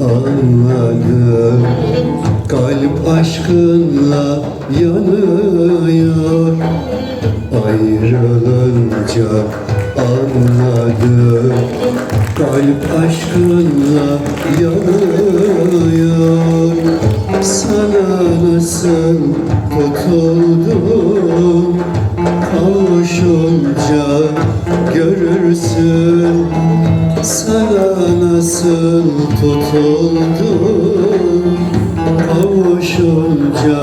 Anladım Kalp aşkınla yanıyor. Ayrılınca anladım Kalp aşkınla yanıyor. Sana nasıl tutuldum Kavuşunca görürsün. Sana nasıl tutuldum Kavuşunca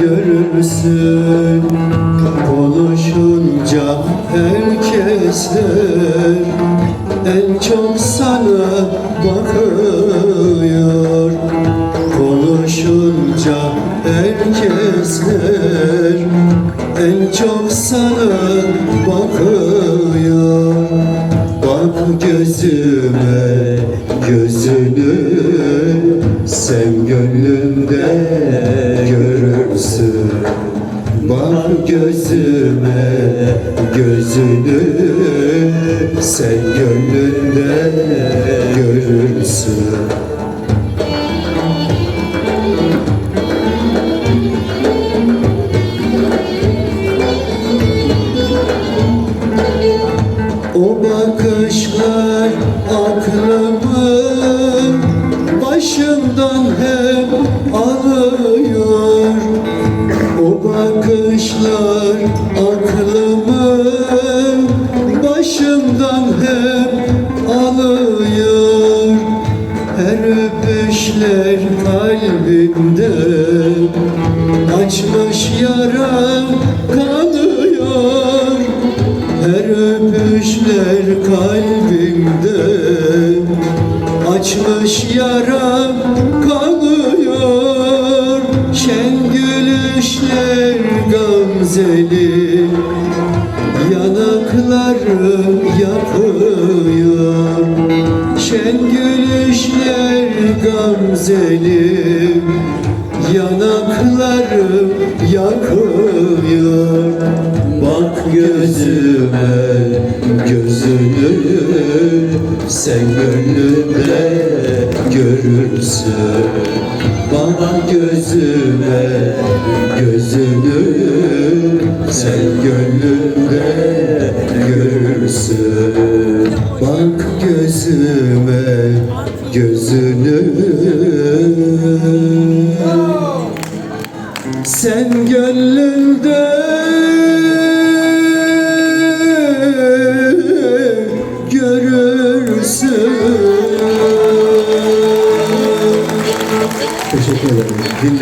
görürsün Konuşunca herkesler En çok sana bakıyor. Konuşunca herkesler En çok sana bakıyor. Bak gözüme gözünü Sen gönlünde görürsün Bak gözüme gözünü Sen gönlünde görürsün. O bakışlar aklımı başımdan hep alıyor bakışlar aklımı başımdan hep alıyor. Her öpüşler kalbimde açmış yara kanıyor. Her öpüşler kalbimde Açmış yara kanıyor gamzeli Yanakları yakıyor. Şen gülüşler gamzeli Yanakları yakıyor. Bak gözüme gözünü Sen gönlümde görürsün gönlümde görürsün Bak gözüme gözünü sen gönlünde görürsün. Teşekkür ederim.